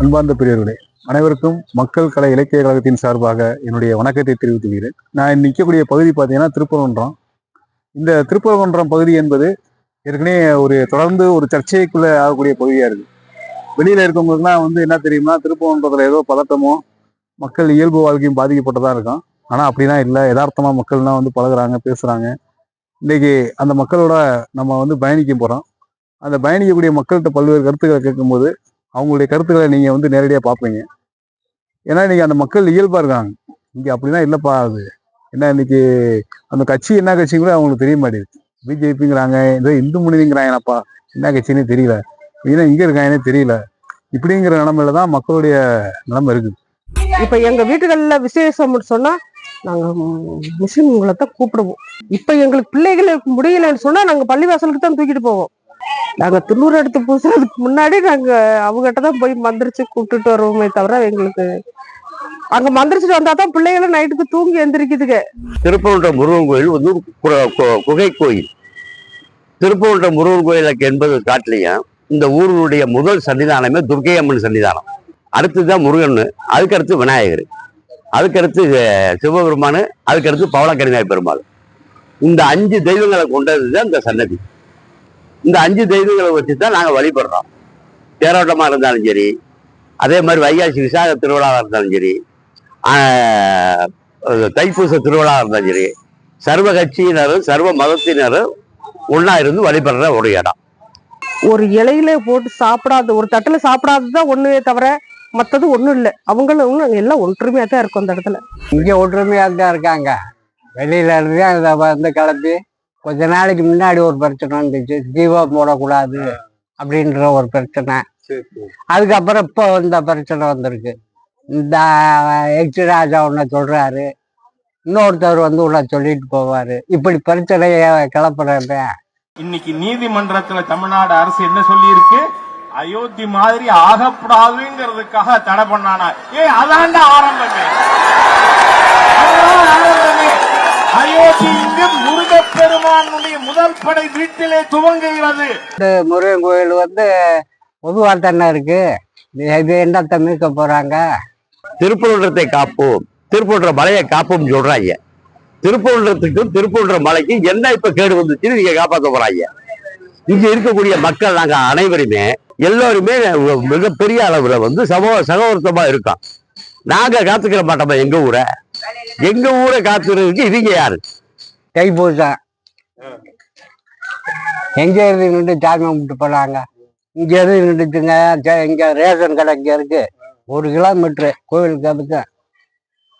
அன்பார்ந்த பெரியவர்களே அனைவருக்கும் மக்கள் கலை இலக்கிய கழகத்தின் சார்பாக என்னுடைய வணக்கத்தை தெரிவித்துகிறேன் நான் நிற்கக்கூடிய பகுதி பார்த்தீங்கன்னா திருப்பரங்குன்றம். இந்த திருப்பரங்குன்றம் பகுதி என்பது ஏற்கனவே ஒரு தொடர்ந்து ஒரு சர்ச்சைக்குள்ளே ஆகக்கூடிய பகுதியாக இருக்குது வெளியில் இருக்கவங்களுக்குலாம் வந்து என்ன தெரியும்னா திருப்பரங்குன்றத்தில் ஏதோ பதட்டமோ மக்கள் இயல்பு வாழ்க்கையும் பாதிக்கப்பட்டதாக இருக்கும் ஆனால் அப்படிலாம் இல்லை. யதார்த்தமாக மக்கள்லாம் வந்து பழகுறாங்க பேசுகிறாங்க இன்றைக்கி அந்த மக்களோட நம்ம வந்து பயணிக்க போகிறோம் அந்த பயணிக்கக்கூடிய மக்கள்கிட்ட பல்வேறு கருத்துக்களை கேட்கும்போது அவங்களுடைய கருத்துக்களை நீங்கள் வந்து நேரடியாக பார்ப்பீங்க. ஏன்னா இன்றைக்கி அந்த மக்கள் இயல்பாக இருக்காங்க. இங்கே அப்படிலாம் இல்லைப்பா அது என்ன இன்னைக்கு அந்த கட்சி என்ன கட்சிங்களோ அவங்களுக்கு தெரிய மாட்டேங்குது. பிஜேபிங்கிறாங்க ஏதோ இந்து முனிங்கிறாங்கப்பா என்ன கட்சின்னு தெரியல. ஏன்னா இங்கே இருக்காங்கன்னே தெரியல. இப்படிங்கிற நிலமையில தான் மக்களுடைய நிலைமை இருக்குது. இப்போ எங்கள் வீட்டுகளில் விசேஷம் சொன்னால் நாங்கள் முஸ்லீம்களை தான் கூப்பிடுவோம். இப்போ எங்களுக்கு பிள்ளைகள் முடியலன்னு சொன்னால் நாங்கள் பள்ளிவாசலுக்கு தான் தூக்கிட்டு போவோம். நாங்க துண்ணூறு எடுத்து பூசுறதுக்கு முன்னாடி நாங்க அவங்ககிட்ட தான் போய் மந்திரிச்சு கூப்பிட்டுட்டு வருவோமே தவிர எங்களுக்கு அங்க மந்திரிச்சுட்டு வந்தா தான் பிள்ளைகளும் நைட்டுக்கு தூங்கி எந்திரிக்குதுங்க. திருப்பூர்ன்ற முருகன் கோயில் வந்து கு- கு- குகை கோயில். திருப்பூர்ட்ட முருகன் கோயிலுக்கு என்பது காட்டிலையும் இந்த ஊருடைய முதல் சன்னிதானமே துர்க்கை அம்மன் சன்னிதானம். அடுத்துதான் முருகன் அதுக்கடுத்து விநாயகர். அதுக்கடுத்து சிவபெருமான் அதுக்கடுத்து பவளக்கரிநாய் பெருமாள். இந்த அஞ்சு தெய்வங்களை கொண்டது தான் இந்த சன்னதி. இந்த அஞ்சு தெய்வங்களை வச்சு தான் நாங்கள் வழிபடுறோம். தேரோட்டமாக இருந்தாலும் சரி அதே மாதிரி வைகாசி விசாக திருவிழாவாக இருந்தாலும் சரி தைப்பூச திருவிழாவாக இருந்தாலும் சரி சர்வ கட்சியினரும் சர்வ மதத்தினரும் ஒன்றா இருந்து வழிபடுற ஒரு இடம். ஒரு இலையில போட்டு சாப்பிடாத ஒரு தட்டுல சாப்பிடாததுதான் ஒண்ணுவே தவிர மத்தது ஒண்ணும் இல்லை. அவங்களும் எல்லாம் ஒற்றுமையா தான் இருக்கோம் அந்த இடத்துல. இங்கே ஒற்றுமையாக தான் இருக்காங்க. வெளியில இருந்து அதை வந்து கிளப்பி கொஞ்ச நாளைக்கு முன்னாடி ஒரு பிரச்சனை வந்துச்சு. தீபம் போடக்கூடாது அப்படின்ற ஒரு பிரச்சனை. அதுக்கப்புறம் இப்போ இந்த பிரச்சனை வந்திருக்கு. இந்த எக்ஸ் ராஜா ஒன்று சொல்றாரு. இன்னொருத்தர் வந்து உள்ள சொல்லிட்டு போவாரு. இப்படி பிரச்சனையை கிளப்புறத இன்னைக்கு நீதிமன்றத்துல தமிழ்நாடு அரசு என்ன சொல்லி இருக்கு அயோத்தி மாதிரி ஆகக்கூடாதுங்கிறதுக்காக தடை பண்ணானா. ஏ அதுதான் ஆரம்பமே. அயோத்தி இங்கு முருகப்பெருமானுடைய முதல் படை வீட்டிலே துவங்குகிறது. முருகன் கோயில் வந்து பொதுவாக தானே இருக்கு. இது- என்னத்தை மீட்க போறாங்க? திருப்பூன்றத்தை காப்போம். திருப்பூன்ற மலையை காப்போம்னு சொல்றாங்க. திருப்பூன்றத்துக்கும் திருப்பூன்ற மலைக்கும் என்ன இப்ப கேடு வந்துச்சுன்னு நீங்க காப்பாத்த போறாங்க. இங்க இருக்கக்கூடிய மக்கள் நாங்க அனைவருமே எல்லாருமே மிகப்பெரிய அளவுல வந்து சமூக சகோதரத்தமா இருக்கோம். நாங்க காத்துக்கிற மாட்டோமா எங்க ஊரை? எங்க ஊரை காத்துறதுக்கு இவங்க யாரு? தைப்பூசம் எங்க இருந்து நின்று சாமி கும்பிட்டு போனாங்க? இங்க இருந்து நின்றுச்சுங்க இங்க ரேஷன் கடை இங்க இருக்கு. ஒரு கிலோமீட்டர் கோவிலுக்கு அதுக்கு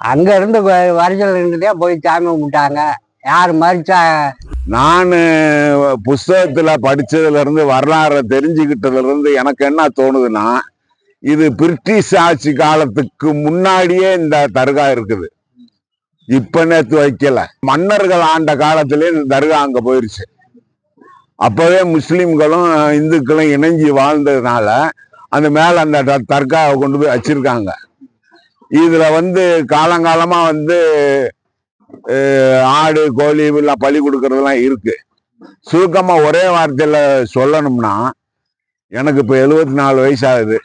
அங்க இருந்து வரிசையில் நின்றுட்டே போய் சாமி கும்பிட்டாங்க. யார் மறிச்சா? நான் புஸ்தகத்துல படிச்சதுல இருந்து வரலாறை தெரிஞ்சுக்கிட்டதுல இருந்து எனக்கு என்ன தோணுதுன்னா இது பிரிட்டிஷ் ஆட்சி காலத்துக்கு முன்னாடியே இந்த தர்கா இருக்குது. இப்ப நேத்து வைக்கல மன்னர்கள் ஆண்ட காலத்திலே இந்த தர்கா அங்க போயிருச்சு. அப்பவே முஸ்லிம்களும் இந்துக்களும் இணைஞ்சி வாழ்ந்ததுனால அந்த மேல அந்த தர்காவை கொண்டு போய் வச்சிருக்காங்க. இதுல வந்து காலங்காலமா வந்து ஆடு கோழி எல்லாம் பலி கொடுக்கறதெல்லாம் இருக்கு. சுருக்கமா ஒரே வார்த்தையில சொல்லணும்னா எனக்கு இப்ப எழுபத்தி நாலு வயசு ஆகுது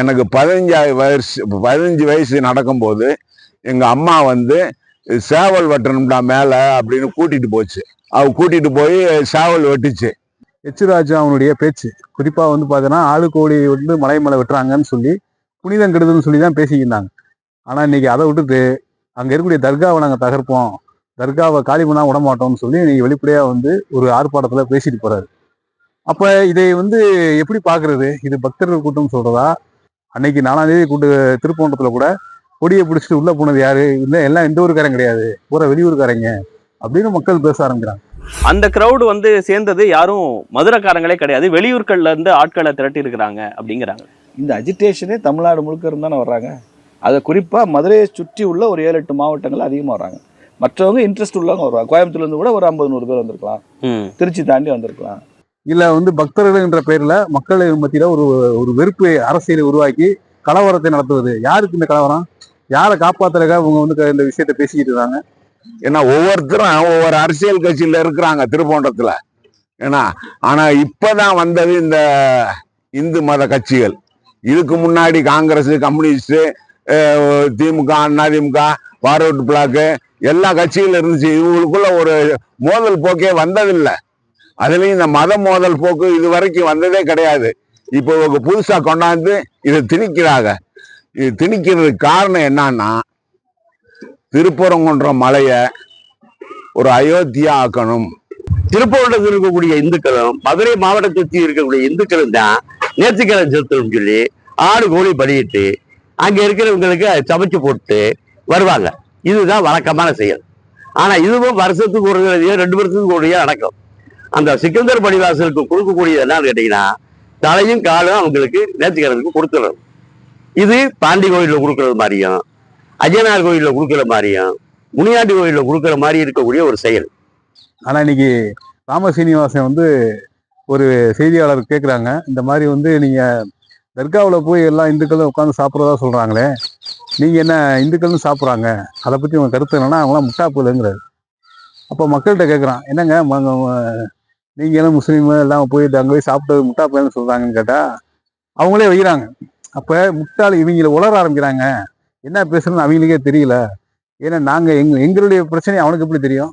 எனக்கு பதினஞ்சாவது வயசு பதினஞ்சு வயசு நடக்கும்போது எங்க அம்மா வந்து சேவல் வெட்டணும்டா மேலே அப்படின்னு கூட்டிட்டு போச்சு. அவ கூட்டிட்டு போய் சேவல் வெட்டுச்சு. எச்சுராஜா அவனுடைய பேச்சு. குறிப்பாக வந்து பார்த்தீங்கன்னா ஆளு கோழி வந்து மலை மலை வெட்டுறாங்கன்னு சொல்லி புனிதம் கெடுதுன்னு சொல்லி தான் பேசிக்கிட்டாங்க. ஆனால் இன்னைக்கு அதை விட்டுட்டு அங்கே இருக்கக்கூடிய தர்காவை நாங்கள் தகர்ப்போம். தர்காவை காலி பண்ணால் விட மாட்டோம்னு சொல்லி இன்னைக்கு வெளிப்படையாக வந்து ஒரு ஆர்ப்பாட்டத்தில் பேசிட்டு போறாரு. அப்போ இதை வந்து எப்படி பார்க்குறது இது பக்தர்கள் கூட்டம் சொல்றதா? அன்னைக்கு நாலாம் தேதி கூட்டு திருப்பூண்டத்துல கூட கொடியை பிடிச்சிட்டு உள்ள போனது யாரு? இல்ல எல்லாம் எந்த ஊருக்காரங்க கிடையாது. பூரா வெளியூருக்காரங்க அப்படின்னு மக்கள் பேச ஆரம்பிக்கிறாங்க. அந்த கிரவுடு வந்து சேர்ந்தது யாரும் மதுரக்காரங்களே கிடையாது. வெளியூர்கள்ல இருந்து ஆட்களை திரட்டி இருக்கிறாங்க அப்படிங்கிறாங்க. இந்த அஜிடேஷனே தமிழ்நாடு முழுக்க இருந்து தானே வர்றாங்க. அதை குறிப்பாக மதுரையை சுற்றி உள்ள ஒரு ஏழு எட்டு மாவட்டங்கள் அதிகமாக வர்றாங்க. மற்றவங்க இன்ட்ரெஸ்ட் உள்ளவங்க வருவாங்க. கோயம்புத்தூர்லேருந்து கூட ஒரு ஐம்பது நூறு பேர் வந்திருக்கலாம். திருச்சி தாண்டி வந்திருக்கலாம். இல்ல வந்து பக்தர்கள் என்ற பெயர்ல மக்கள் மத்தியில ஒரு ஒரு வெறுப்பு அரசியலை உருவாக்கி கலவரத்தை நடத்துவது. யாருக்கு இந்த கலவரம்? யாரை காப்பாத்துறதுக்காக இவங்க வந்து இந்த விஷயத்த பேசிக்கிட்டு இருக்காங்க? ஏன்னா ஒவ்வொருத்தரும் ஒவ்வொரு அரசியல் கட்சியில இருக்கிறாங்க திருப்போண்டத்துல ஏன்னா ஆனா இப்பதான் வந்தது இந்த இந்து மத கட்சிகள். இதுக்கு முன்னாடி Congress communist DMK Anna DMK forward bloc எல்லா கட்சிகளும் இருந்துச்சு. இவங்களுக்குள்ள ஒரு மோதல் போக்கே வந்ததில்லை. அதுலயும் இந்த மத மோதல் போக்கு இது வரைக்கும் வந்ததே கிடையாது. இப்போ புதுசாக புதுசா கொண்டாந்து இதை திணிக்கிறாங்க. இது திணிக்கிறதுக்கு காரணம் என்னன்னா திருப்பரங்குன்ற மலையை ஒரு அயோத்தியா ஆக்கணும். திருப்பூரத்தில் இருக்கக்கூடிய இந்துக்களும் மதுரை மாவட்டத்தை சுற்றி இருக்கக்கூடிய இந்துக்களும் தான் நேர்த்திக்கடன் செலுத்தணும் சொல்லி ஆடு கோழி பலியிட்டு அங்க இருக்கிறவங்களுக்கு சமைச்சு போட்டு வருவாங்க. இதுதான் வழக்கமான செயல். ஆனா இதுவும் வருஷத்துக்கு ஒரு தடவையோ, ரெண்டு வருஷத்துக்கு ஒரு நடக்கும். அந்த சிக்கந்தர் பணிவாசலுக்கு கொடுக்கக்கூடியது என்னன்னு கேட்டீங்கன்னா தலையும் காலும் அவங்களுக்கு நேர்த்திக்கடனுக்கு கொடுத்துடணும். இது பாண்டி கோயிலில் கொடுக்கறது மாதிரியும் அஜயனார் கோயிலில் கொடுக்குற மாதிரியும் முனியாண்டி கோயிலில் கொடுக்குற மாதிரி இருக்கக்கூடிய ஒரு செயல். ஆனால் இன்னைக்கு ராம சீனிவாசன் வந்து ஒரு செய்தியாளர் கேட்குறாங்க இந்த மாதிரி வந்து நீங்கள் தர்காவில் போய் எல்லா இந்துக்களும் உட்காந்து சாப்பிட்றதா சொல்கிறாங்களே நீங்கள் என்ன இந்துக்கள்னு சாப்பிட்றாங்க? அதை பற்றி உங்கள் கருத்து என்னன்னா அவங்களாம் முட்டாப்புலங்கிறது அப்போ மக்கள்கிட்ட கேட்குறான் என்னங்க நீங்கள் ம- நீங்க எல்லாம் முஸ்லீம் எல்லாம் போய் அங்கே போய் சாப்பிட்டது முட்டாப்புலன்னு சொல்கிறாங்கன்னு கேட்டால் அவங்களே வைக்கிறாங்க. அப்ப முட்டாள் இவங்கள உளர ஆரம்பிக்கிறாங்க. என்ன பேசுறதுன்னு அவங்களுக்கே தெரியல. ஏன்னா நாங்க எங்க எங்களுடைய பிரச்சனை அவனுக்கு எப்படி தெரியும்?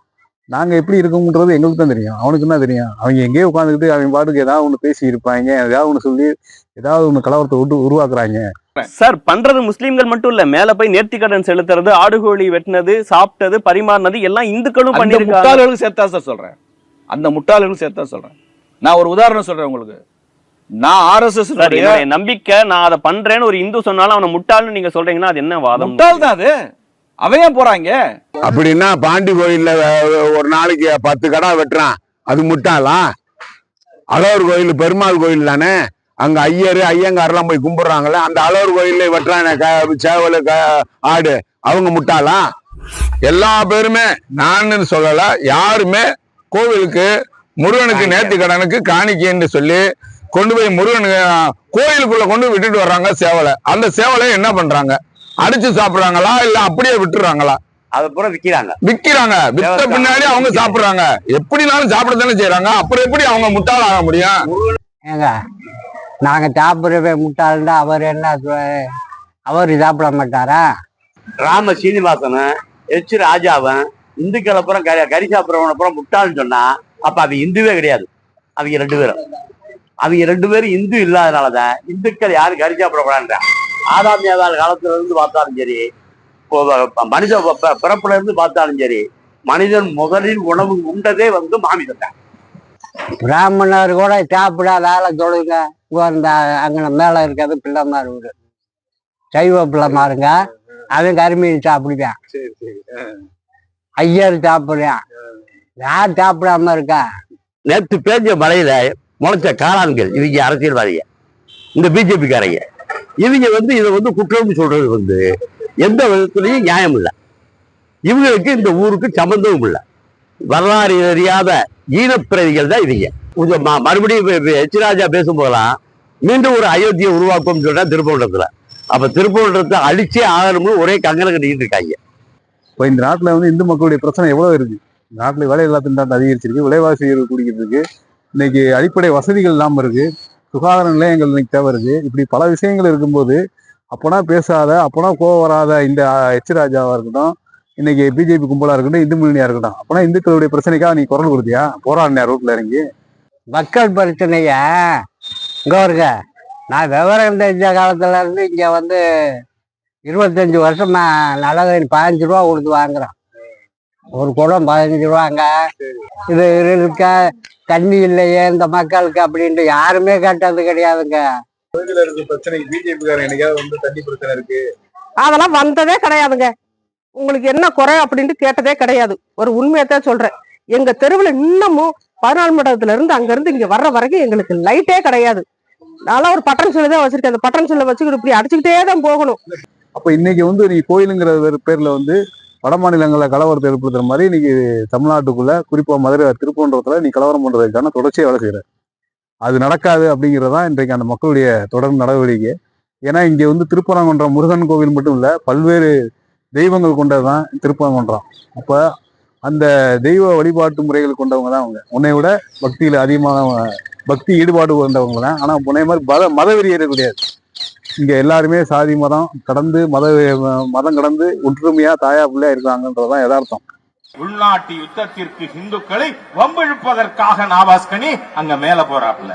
நாங்க எப்படி இருக்கோம்ன்றது எங்களுக்கு தான் தெரியும். அவனுக்கு என்ன தெரியும்? அவங்க எங்கேயோ உட்காந்துக்கிட்டு அவங்க பாட்டுக்கு ஏதாவது ஒன்று பேசி இருப்பாங்க ஏதாவது ஒன்று சொல்லி ஏதாவது ஒன்று கலவரத்தை விட்டு உருவாக்குறாங்க. சார் பண்றது முஸ்லீம்கள் மட்டும் இல்ல. மேல போய் நேர்த்திக்கடன் செலுத்துறது ஆடுகோழி வெட்டினது சாப்பிட்டது பரிமாறினது எல்லாம் இந்துக்களும் அந்த பண்ணிருக்காங்க முட்டாள்களுக்கு சேர்த்தா சார் சொல்றேன். அந்த முட்டாள்களுக்கு சேர்த்தா சொல்றேன். நான் ஒரு உதாரணம் சொல்றேன் உங்களுக்கு. நான் ஆர்எஸ்எஸ் நம்பிக்கை நான் அதை பண்றேன்னு ஒரு இந்து சொன்னாலும் அவனை முட்டாள்னு நீங்க சொல்றீங்கன்னா அது என்ன வாதம்? முட்டாள் தான் அது. அவன் ஏன் போறாங்க? அப்படின்னா பாண்டி கோயில்ல ஒரு நாளைக்கு பத்து கடை வெட்டுறான். அது முட்டாளா? அழகர் கோயில் பெருமாள் கோயில் தானே? அங்க ஐயர் ஐயங்காரெல்லாம் போய் கும்பிடுறாங்கல்ல அந்த அழகர் கோயில்ல வெட்டுறானே சேவல் ஆடு. அவங்க முட்டாளா? எல்லா பேருமே நான் சொல்லல யாருமே கோவிலுக்கு முருகனுக்கு நேர்த்தி கடனுக்கு காணிக்கைன்னு சொல்லி கொண்டு போய் முருகன் கோயிலுக்குள்ள கொண்டு விட்டுட்டு வர்றாங்க சேவலை. அந்த சேவலை என்ன பண்றாங்க? அடிச்சு சாப்பிடுறாங்களா இல்ல அப்படியே விட்டுறாங்களா? அதை பூரா விற்கிறாங்க விக்கிறாங்க. வித்த பின்னாடி அவங்க சாப்பிடுறாங்க. எப்படினாலும் சாப்பிட தானே செய்யறாங்க அப்புறம் எப்படி அவங்க முட்டாள் ஆக முடியும்? ஏங்க நாங்க சாப்பிட்றவே முட்டாள்டா அவர் என்ன? அவர் சாப்பிட மாட்டாரா? ராம சீனிவாசனும் எச் ராஜாவன் இந்துக்கள் அப்புறம் கறி கறி சாப்பிட்றவன அப்புறம் முட்டாள்னு சொன்னா அப்ப அவன் இந்துவே கிடையாது. அவங்க ரெண்டு பேரும். அவங்க ரெண்டு பேரும் இந்து இல்லாதனாலதான் இந்துக்கள் யாரும் கறி சாப்பிடக்கூடாதுன்றான் ஆதாம் ஏதாள் காலத்துல இருந்து பார்த்தாலும் சரி மனித பிறப்புல இருந்து பார்த்தாலும் சரி மனிதன் முதலில் உணவு உண்டதே வந்து மாமிசம் தான் பிராமணர் கூட சாப்பிடாத ஆளை தொழுங்க. அந்த அங்கே மேல இருக்கிறது பிள்ளைமார் வீடு சைவ பிள்ளைமாருங்க அவன் கருமீன் சாப்பிடுவான். ஐயர் சாப்பிடுறான் யார் சாப்பிடாம இருக்கா? நேற்று பேஞ்ச மலையில முளைச்ச காளான்கள் இவங்க அரசியல்வாதிங்க. இந்த பிஜேபி காரங்க இவங்க வந்து இதை வந்து குற்றம்னு சொல்றது வந்து எந்த விதத்துலையும் நியாயம் இல்லை. இவங்களுக்கு இந்த ஊருக்கு சம்பந்தமும் இல்லை. வரலாறு அறியாத ஈனப்பிரதிகள் தான் இவங்க. கொஞ்சம் மறுபடியும் இப்ப- எச் ராஜா பேசும்போதெல்லாம் மீண்டும் ஒரு அயோத்தியை உருவாக்கும்னு சொல்றா திருப்பவனத்தில் அப்ப திருப்பவண்டத்தை அழிச்சே ஆகணும்னு ஒரே கங்கனை கட்டிக்கிட்டு இருக்காங்க. இப்போ இந்த நாட்டில் வந்து இந்து மக்களுடைய பிரச்சனை எவ்வளோ இருக்கு? நாட்டில் வேலை இல்லாத திண்டாட்டம் அதிகரிச்சிருக்கு. விலைவாசி உயர்வு குடிக்கிறதுக்கு இன்னைக்கு அடிப்படை வசதிகள் இல்லாமல் இருக்கு. சுகாதார நிலையங்கள் இன்னைக்கு தேவை இருக்கு இப்படி பல விஷயங்கள் இருக்கும்போது அப்போனா பேசாத அப்போனா கோவம் வராத இந்த எச் ராஜாவாக இருக்கட்டும் இன்னைக்கு பிஜேபி கும்பலாக இருக்கட்டும் இந்து முன்னணியா இருக்கட்டும் அப்போனா இந்துக்களுடைய பிரச்சனைக்காக நீ குரல் கொடுத்தியா? போராடினா ரோட்ல இறங்கி? மக்கள் பிரச்சனையா? இங்கே இருக்க நான் விவரம் தெரிஞ்ச காலத்துல இருந்து இங்க வந்து இருபத்தஞ்சு வருஷமா நல்லது பதினஞ்சு ரூபா கொடுத்து வாங்குறேன். ஒரு குடம் பதினஞ்சு ரூபாங்க இது இருக்க தண்ணி இல்லையே இந்த மக்களுக்கு அப்படின்ட்டு யாருமே கேட்டது கிடையாதுங்க. அதெல்லாம் வந்ததே கிடையாதுங்க. உங்களுக்கு என்ன குறை அப்படின்ட்டு கேட்டதே கிடையாது. ஒரு உண்மையத்தான் சொல்றேன். எங்க தெருவுல இன்னமும் பதினாலு மண்டபத்துல இருந்து அங்க இருந்து இங்க வர்ற வரைக்கும் எங்களுக்கு லைட்டே கிடையாது. நான் ஒரு பட்டன் சொல்லி தான் வச்சிருக்கேன். அந்த பட்டன் சொல்ல வச்சுக்கிட்டு இப்படி அடிச்சுக்கிட்டே தான் போகணும். அப்ப இன்னைக்கு வந்து நீ கோயிலுங்கிற ஒரு பேர்ல வந்து வட மாநிலங்களில் கலவரத்தை ஏற்படுத்துகிற மாதிரி இன்னைக்கு தமிழ்நாட்டுக்குள்ள குறிப்பாக மதுரை திருப்பன்றத்தில் நீ கலவரம் பண்ணுறதுக்கான தொடர்ச்சியை வேலை அது நடக்காது அப்படிங்கிறது தான் இன்றைக்கு அந்த மக்களுடைய தொடர் நடவடிக்கை. ஏன்னா இங்கே வந்து திருப்பரங்குன்றம் முருகன் கோவில் மட்டும் இல்லை பல்வேறு தெய்வங்கள் கொண்டதுதான் திருப்பரங்குன்றம். அப்போ அந்த தெய்வ வழிபாட்டு முறைகள் கொண்டவங்க தான் அவங்க. உன்னை விட பக்தியில் அதிகமான பக்தி ஈடுபாடு கொண்டவங்க தான். ஆனால் உன்னை மாதிரி மத மதவெறியர் கிடையாது. இங்க எல்லாருமே சாதி மதம் கடந்து மத மதம் கடந்து ஒற்றுமையா தாயா பிள்ளையா இருக்காங்கன்றதுதான் யதார்த்தம். உள்நாட்டு யுத்தத்திற்கு இந்துக்களை வம்பிழுப்பதற்காக நாபாஸ்கனி அங்க மேல போறாப்புல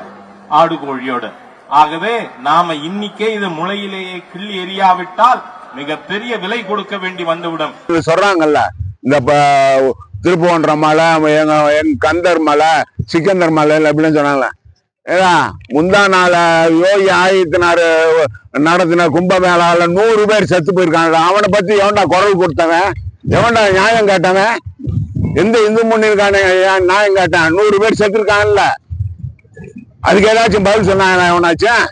ஆடு கோழியோடு ஆகவே நாம இன்னிக்கே இது முளையிலேயே கிள்ளி எறியாவிட்டால் மிகப்பெரிய விலை கொடுக்க வேண்டி வந்துவிடும். சொல்றாங்கல்ல இந்த திருப்புவன்ற மலை எங்க கந்தர் மலை சிக்கந்தர் மலை அப்படின்னு சொன்னாங்கல்ல. ஏதா முந்தா நாள யோகி ஆதித்யநாத் நடத்தின கும்பமேளால நூறு பேர் செத்து போயிருக்காங்க அவனை பத்தி எவன்டா குரல் கொடுத்தவன்? எவன்டா நியாயம் கேட்டவன்? எந்த இந்து முன்னிருக்கான நியாயம் கேட்டான்? நூறு பேர் செத்து அதுக்கு ஏதாச்சும் பதில் சொன்னாங்க எவனாச்சும்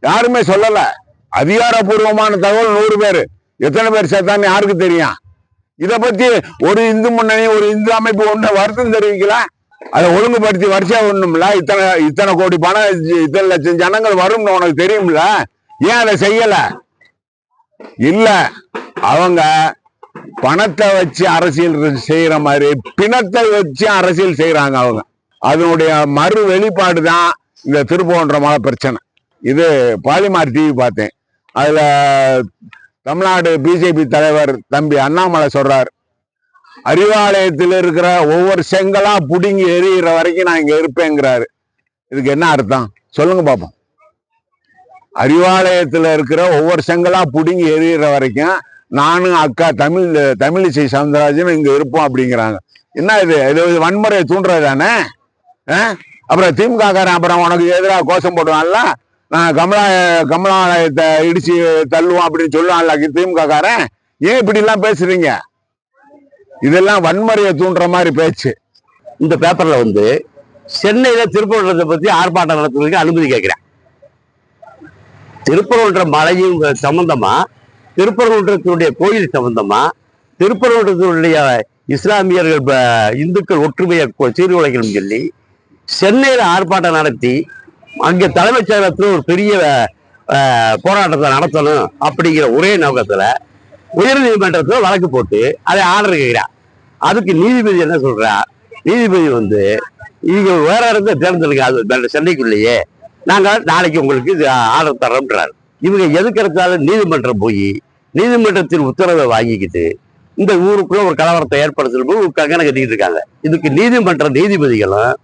யாருமே சொல்லல. அதிகாரப்பூர்வமான தகவல் நூறு பேர். எத்தனை பேர் செத்தான்னு யாருக்கு தெரியும்? இதை பத்தி ஒரு இந்து முன்னணி ஒரு இந்து அமைப்பு ஒன்று வருத்தம் தெரிவிக்கல? அதை ஒழுங்குபடுத்தி வரிசையா ஒண்ணும்ல இத்தனை இத்தனை கோடி பணம் இத்தனை லட்சம் ஜனங்கள் வரும்னு உனக்கு தெரியும்ல? ஏன் அதை செய்யல? இல்ல அவங்க பணத்தை வச்சு அரசியல் செய்யற மாதிரி பிணத்தை வச்சு அரசியல் செய்யறாங்க அவங்க. அதனுடைய மறு வெளிப்பாடு தான் இந்த திருப்போன்றமான பிரச்சனை. இது பாலிமார் டிவி பார்த்தேன். அதுல தமிழ்நாடு பிஜேபி தலைவர் தம்பி அண்ணாமலை சொல்றார். அறிவாலயத்தில் இருக்கிற ஒவ்வொரு செங்கலா புடுங்கி எரியிற வரைக்கும் நான் இங்க இருப்பேங்கிறாரு. இதுக்கு என்ன அர்த்தம்? சொல்லுங்க பாப்போம். அறிவாலயத்தில் இருக்கிற ஒவ்வொரு செங்கலா புடுங்கி எரியிற வரைக்கும் நானும் அக்கா தமிழ் தமிழிசை சவுந்தரராஜன் இங்க இருப்போம் அப்படிங்கிறாங்க. என்ன இது? இது வன்முறையை தூண்டுறது தானே அப்புறம் திமுக காரன் அப்புறம் உனக்கு எதிராக கோஷம் போடுவான்ல? நான் கமலா கமலாலயத்தை இடிச்சு தள்ளுவோம் அப்படின்னு சொல்லுவான்ல திமுக காரன் ஏன் இப்படி எல்லாம் பேசுறீங்க? இதெல்லாம் வன்முறையை தூண்டுற மாதிரி பேச்சு. இந்த பேப்பர்ல வந்து சென்னையில திருப்பூரத்தை பத்தி ஆர்ப்பாட்டம் நடத்துறதுக்கு அனுமதி கேட்கிறேன். திருப்பரங்குன்ற மலையும் சம்பந்தமா திருப்பரங்குன்றத்தினுடைய கோயில் சம்பந்தமா திருப்பரங்குன்றத்தினுடைய இஸ்லாமியர்கள் இந்துக்கள் ஒற்றுமையை சீர்குலைக்கணும் சொல்லி சென்னையில் ஆர்ப்பாட்டம் நடத்தி அங்கே தலைமைச் செயலகத்தில் ஒரு பெரிய போராட்டத்தை நடத்தணும் அப்படிங்கிற ஒரே நோக்கத்துல உயர்நீதிமன்றத்தில் வழக்கு போட்டு அதை ஆர்டர் கேட்கிறார் அதுக்கு நீதிபதி என்ன சொல்றார் நீதிபதி வந்து நீங்க வேற இடத்த தேர்ந்தெடுங்க அது சென்னைக்குள்ளேயே. நாங்கள் நாளைக்கு உங்களுக்கு இது ஆர்டர் தரோம்ன்றார் இவங்க எதுக்கெடுத்தாலும் நீதிமன்றம் போய் நீதிமன்றத்தின் உத்தரவை வாங்கிக்கிட்டு இந்த ஊருக்குள்ள ஒரு கலவரத்தை ஏற்படுத்தும் ஒரு கங்கனை கட்டிக்கிட்டு இருக்காங்க. இதுக்கு நீதிமன்ற நீதிபதிகளும்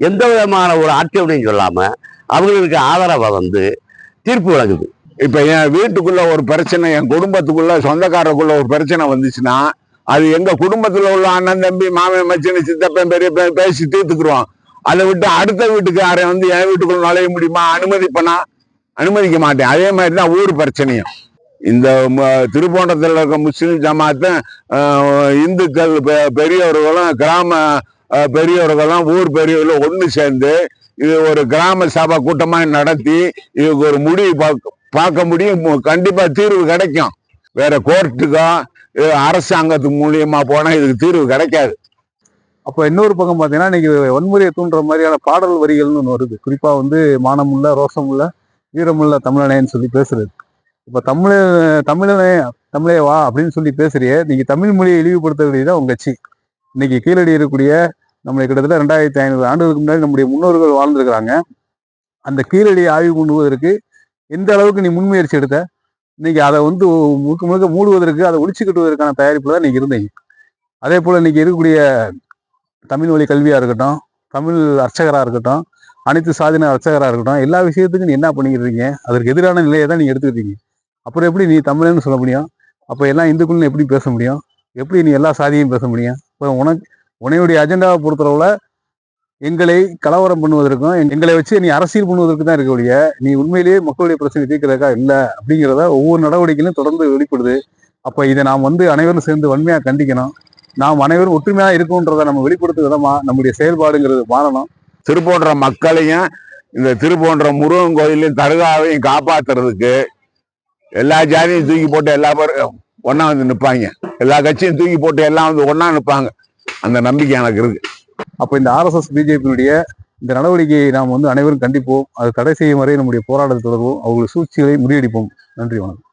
எந்த விதமான ஒரு ஆட்சேபனையும் சொல்லாம அவங்களுக்கு ஆதரவை வந்து தீர்ப்பு வழங்குது. இப்போ என் வீட்டுக்குள்ள ஒரு பிரச்சனை என் குடும்பத்துக்குள்ள சொந்தக்காரருக்குள்ள ஒரு பிரச்சனை வந்துச்சுன்னா அது எங்க குடும்பத்துல உள்ள அண்ணன் தம்பி மாமன் மச்சினு சித்தப்பன் பெரிய பேசி தீர்த்துக்குருவோம் அதை விட்டு அடுத்த வீட்டுக்காரன் வந்து என் வீட்டுக்குள்ள நுழைய முடியுமா? அனுமதிப்பனா? அனுமதிக்க மாட்டேன். அதே மாதிரி தான் ஊர் பிரச்சனையும். இந்த திருப்போண்டத்தில் இருக்க முஸ்லீம் ஜமாத்தும் இந்துக்கள் பெ- பெரியவர்களும் கிராம பெரியவர்களும் ஊர் பெரியவர்களும் ஒன்று சேர்ந்து இது ஒரு கிராம சபை கூட்டமாக நடத்தி இதுக்கு ஒரு முடிவு பார்க்க பார்க்க முடியும். கண்டிப்பாக தீர்வு கிடைக்கும். வேற கோர்ட்டுக்கோ அரசாங்கத்து மூலியமா போனா இதுக்கு தீர்வு கிடைக்காது. அப்போ இன்னொரு பக்கம் பார்த்தீங்கன்னா இன்னைக்கு வன்முறையை தூண்டுற மாதிரியான பாடல் வரிகள்னு ஒன்று வருது. குறிப்பாக வந்து மானமுள்ள ரோசமுள்ள வீரமுள்ள தமிழனேன்னு சொல்லி பேசுறது. இப்போ தமிழ தமிழனே தமிழே வா அப்படின்னு சொல்லி பேசுறியே நீங்க தமிழ் மொழியை இழிவுபடுத்த வேண்டியதான் உங்க கட்சி. இன்னைக்கு கீழடி இருக்கக்கூடிய நம்மளை கிட்டத்தட்ட ரெண்டாயிரத்தி ஐநூறு ஆண்டுகளுக்கு முன்னாடி நம்முடைய முன்னோர்கள் வாழ்ந்திருக்கிறாங்க. அந்த கீழடியை ஆய்வு பண்ணுவதற்கு எந்த அளவுக்கு நீ முன்முயற்சி எடுத்த? இன்னைக்கு அதை வந்து முழுக்க முழுக்க மூடுவதற்கு அதை ஒழிச்சு கட்டுவதற்கான தயாரிப்பில் தான் இன்னைக்கு இருந்தீங்க. அதே போல் இன்னைக்கு இருக்கக்கூடிய தமிழ் வழி கல்வியாக இருக்கட்டும் தமிழ் அர்ச்சகராக இருக்கட்டும் அனைத்து சாதின அர்ச்சகராக இருக்கட்டும் எல்லா விஷயத்துக்கும் நீ என்ன பண்ணிக்கிட்டு இருக்கீங்க? அதற்கு எதிரான நிலையை தான் நீங்கள் எடுத்துக்கிட்டீங்க அப்புறம் எப்படி நீ தமிழன்னு சொல்ல முடியும்? அப்போ எல்லாம் இந்துக்குள்னு எப்படி பேச முடியும்? எப்படி நீ எல்லா சாதியையும் பேச முடியும்? இப்போ உனக்கு உன்னையுடைய அஜெண்டாவை பொறுத்தளவில் எங்களை கலவரம் பண்ணுவதற்கும் எங்களை வச்சு நீ அரசியல் பண்ணுவதற்கு தான் இருக்க ஒழிய நீ உண்மையிலேயே மக்களுடைய பிரச்சனை தீர்க்கிறதுக்கா இல்லை அப்படிங்கிறத ஒவ்வொரு நடவடிக்கையிலும் தொடர்ந்து வெளிப்படுது. அப்போ இதை நாம் வந்து அனைவரும் சேர்ந்து வன்மையாக கண்டிக்கணும். நாம் அனைவரும் ஒற்றுமையாக இருக்கோன்றதை நம்ம வெளிப்படுத்தும் விதமா நம்முடைய செயல்பாடுங்கிறது மாறணும். திருப்போன்ற மக்களையும் இந்த திருப்போன்ற முருகன் கோயிலையும் தருகாவையும் காப்பாத்துறதுக்கு எல்லா ஜாதியும் தூக்கி போட்டு எல்லா பேரும் ஒன்றா வந்து நிற்பாங்க எல்லா கட்சியும் தூக்கி போட்டு எல்லாம் வந்து ஒன்றா நிற்பாங்க அந்த நம்பிக்கை எனக்கு இருக்குது அப்ப இந்த ஆர்எஸ்எஸ் பிஜேபியினுடைய இந்த நடவடிக்கையை நாம் வந்து அனைவரும் கண்டிப்போம். அது தடை செய்யும் வரை நம்முடைய போராட்டத்தை தொடர்வோம் அவர்களுடைய சூழ்ச்சிகளை முறியடிப்போம். நன்றி வணக்கம்.